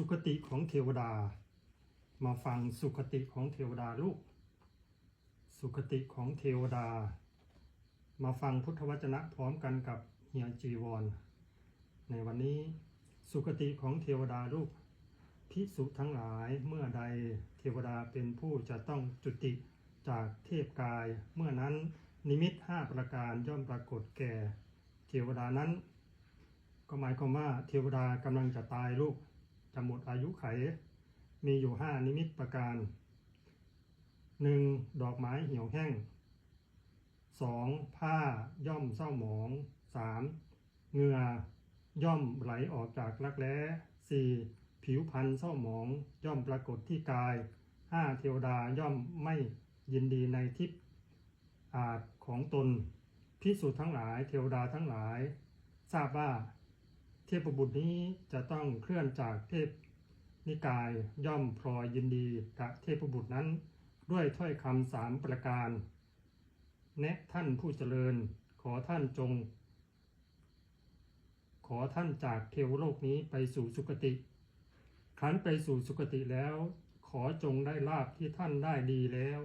สุคติของเทวดา มาฟังสุคติของเทวดาลูก สุคติของเทวดา มาฟังพุทธวจนะพร้อมกันกับเฮียจีวร ในวันนี้สุคติของเทวดาลูกพิสุทั้งหลายเมื่อใดเทวดาเป็นผู้จะต้องจุติจากเทพกาย เมื่อนั้นนิมิตห้าประการย่อมปรากฏแก่ เทวดานั้น ก็หมายความว่าเทวดากำลังจะตายลูก จะหมดอายุไข มีอยู่ห้านิมิตประการหนึ่งดอกไม้เหี่ยวแห้งสองผ้าย่อมเศร้าหมองสามเหงื่อย่อมไหลออกจากรักแร้สี่ผิวพรรณเศร้าหมองย่อมปรากฏที่กายห้าเทวดาย่อมไม่ยินดีในทิพย์อาจของตนพิสูจน์ทั้งหลายเทวดาทั้งหลาย ทราบว่า เทพบุตรนี้จะต้องเคลื่อนจากเทพนิกายย่อมพลอยยินดีกับเทพบุตรนั้น ด้วยถ้อยคำสามประการ แนะท่านผู้เจริญขอท่านจง ขอท่านจากเทวโลกนี้ไปสู่สุคติ ครั้นไปสู่สุคติแล้ว ขอจงได้ลาบที่ท่านได้ดีแล้ว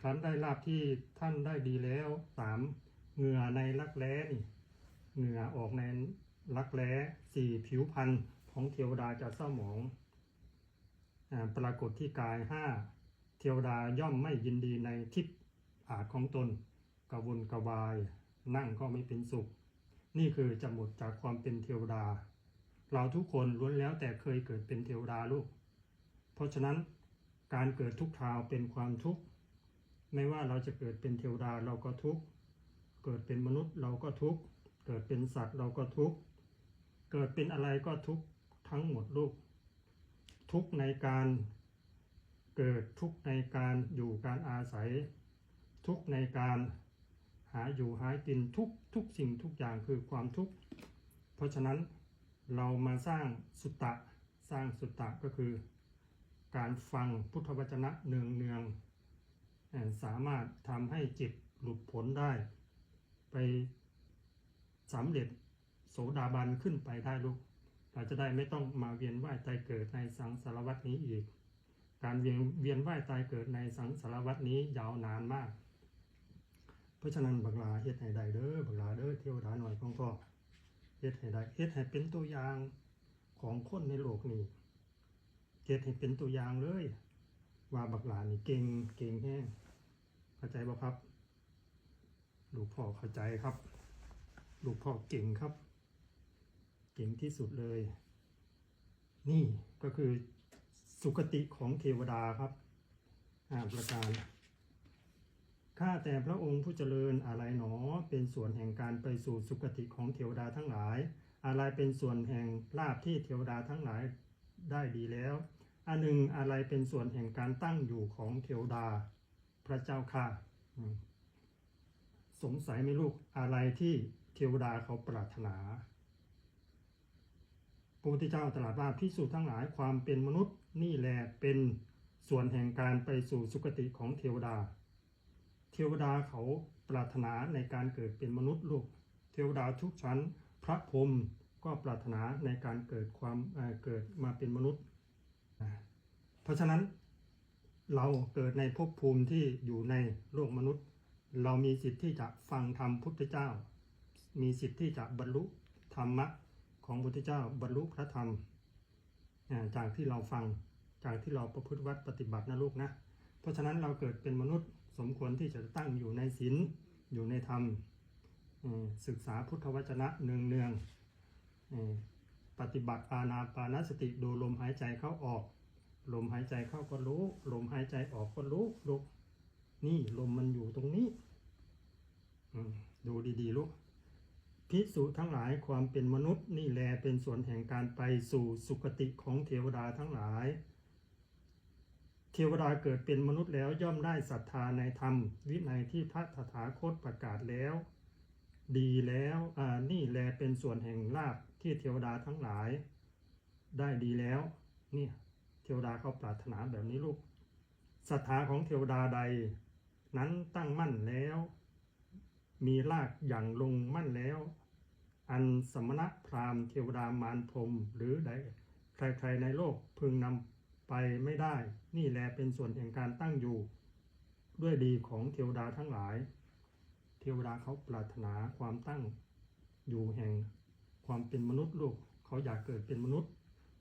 ครั้นได้ลาบที่ท่านได้ดีแล้วสามเหงื่อในรักแร้นี่เหงื่อออกใน รักแร้สี่ผิวพันธุ์ของเทวดาจะเศร้าหมองปรากฏที่กายห้าเทวดาย่อมไม่ยินดีในทิพย์อาจของตนกระวนกระวาย นั่งก็ไม่เป็นสุข นี่คือจะหมดจากความเป็นเทวดา เราทุกคนล้วนแล้วแต่เคยเกิดเป็นเทวดาลูก เพราะฉะนั้นการเกิดทุกคราวเป็นความทุกข์ไม่ว่าเราจะเกิดเป็นเทวดาเราก็ทุกข์เกิดเป็นมนุษย์เราก็ทุกข์เกิดเป็นสัตว์เราก็ทุกข์ เกิดเป็นอะไรก็ทุกทั้งหมดลูก ทุกในการเกิดทุกในการอยู่การอาศัย ทุกในการหาอยู่หากินทุกทุกสิ่งทุกอย่างคือความทุกข์ เพราะฉะนั้นเรามาสร้างสุตตะสร้างสุตตะก็คือ การฟังพุทธวจนะเนืองเนืองสามารถทำให้จิตหลุดพ้นได้ ไปสำเร็จ โสดาบันขึ้นไปได้ลูก เราจะได้ไม่ต้องมาเวียนว่ายตายเกิดในสังสารวัตนี้อีก การเวียนเวียนว่ายตายเกิดในสังสารวัตนี้ยาวนานมาก เพราะฉะนั้นบักลาเฮ็ดให้ได้เด้อบักลาเด้อเทวดาหน่อยของพ่อเฮ็ดให้ได้เฮ็ดให้เป็นตัวอย่างของคนในโลกนี้เฮ็ดให้เป็นตัวอย่างเลย ว่าบักหลานี่เก่งเก่งแห้งเข้าใจบ่ครับลูกพ่อเข้าใจครับ ลูกพ่อเก่งครับ เก่งที่สุดเลย นี่ก็คือสุคติของเทวดาครับอ่าประการข้าแต่พระองค์ผู้เจริญอะไรหนอ เป็นส่วนแห่งการไปสู่สุคติของเทวดาทั้งหลาย อะไรเป็นส่วนแห่งลาภที่เทวดาทั้งหลายได้ดีแล้ว อันหนึ่งอะไรเป็นส่วนแห่งการตั้งอยู่ของเทวดา พระเจ้าค่ะ สงสัยไหมลูกอะไรที่เทวดาเขาปรารถนา พระพุทธเจ้าตรัสว่าพิสูจน์ทั้งหลายความเป็นมนุษย์นี่แหละเป็นส่วนแห่งการไปสู่สุคติของเทวดา เทวดาเขาปรารถนาในการเกิดเป็นมนุษย์ลูก เทวดาทุกชั้น พระพรหมก็ปรารถนาในการเกิดความเเกิดมาเป็นมนุษย์ เพราะฉะนั้นเราเกิดในภพภูมิที่อยู่ในโลกมนุษย์ เรามีสิทธิ์ที่จะฟังธรรมพุทธเจ้า มีสิทธิ์ที่จะบรรลุธรรมะ ของพุทธเจ้าบรรลุพระธรรมจากที่เราฟังจากที่เราประพฤติวัดปฏิบัตินะลูกนะ เพราะฉะนั้นเราเกิดเป็นมนุษย์สมควรที่จะตั้งอยู่ในศีลอยู่ในธรรมศึกษาพุทธวจนะเนืองเนืองๆปฏิบัติอานาปานสติดูลมหายใจเข้าออก ลมหายใจเข้าก็รู้ ลมหายใจออกก็รู้ลูกนี่ลมมันอยู่ตรงนี้ดูดีๆลูก พิสุทั้งหลายความเป็นมนุษย์นี่แลเป็นส่วนแห่งการไปสู่สุคติของเทวดาทั้งหลาย เทวดาเกิดเป็นมนุษย์แล้วย่อมได้ศรัทธาในธรรม วินัยที่พระตถาคตประกาศแล้ว ดีแล้วอ่านี่แลเป็นส่วนแห่งลาภที่เทวดาทั้งหลาย ได้ดีแล้วเนี่ยเทวดาเขาปรารถนาแบบนี้ลูกศรัทธาของเทวดาใด นั้นตั้งมั่นแล้ว มีรากอย่างลงมั่นแล้ว อันสมณะพราหมณ์เทวดามารพรมหรือใดใครๆในโลกพึงนำไปไม่ได้ นี่แลเป็นส่วนแห่งการตั้งอยู่ ด้วยดีของเทวดาทั้งหลาย เทวดาเขาปรารถนาความตั้งอยู่แห่งความเป็นมนุษย์ลูกเขาอยากเกิดเป็นมนุษย์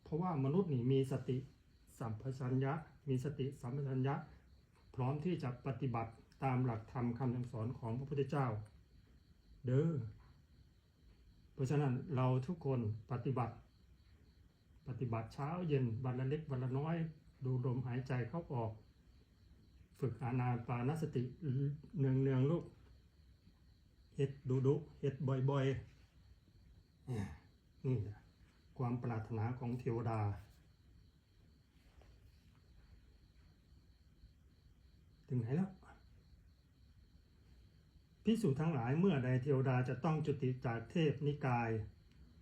เพราะว่ามนุษย์นี่มีสติสัมปชัญญะ มีสติสัมปชัญญะ พร้อมที่จะปฏิบัติตามหลักธรรมคำสอนของพระพุทธเจ้า เด้อ ราะฉะนั้นเราทุกคนปฏิบัติ ปฏิบัติเช้าเย็นวันละเล็กวันละน้อย ดูลมหายใจเข้าออก ฝึกอานาปานสติเนืองเนืองๆลูกเฮ็ดดูดุเฮ็ดบ่อยๆนี่นะความปรารถนาของเทวดา ถึงไหนแล้ว พิสูจทั้งหลายเมื่อใดเทวดาจะต้องจุติจากเทพนิกาย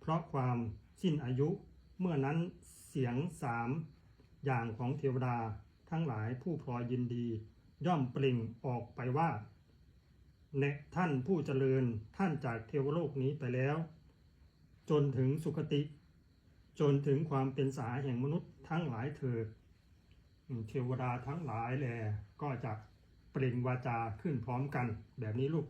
เพราะความสิ้นอายุ เมื่อนั้นเสียงสามอย่างของเทวดาทั้งหลายผู้พลอยยินดี ย่อมเปล่งออกไปว่าเนท่านผู้เจริญท่านจากเทวโลกนี้ไปแล้ว จนถึงสุคติ จนถึงความเป็นสาแห่งมนุษย์ทั้งหลายเถิดเทวดาทั้งหลายแลก็จะ เปล่งวาจาขึ้นพร้อมกันแบบนี้ลูก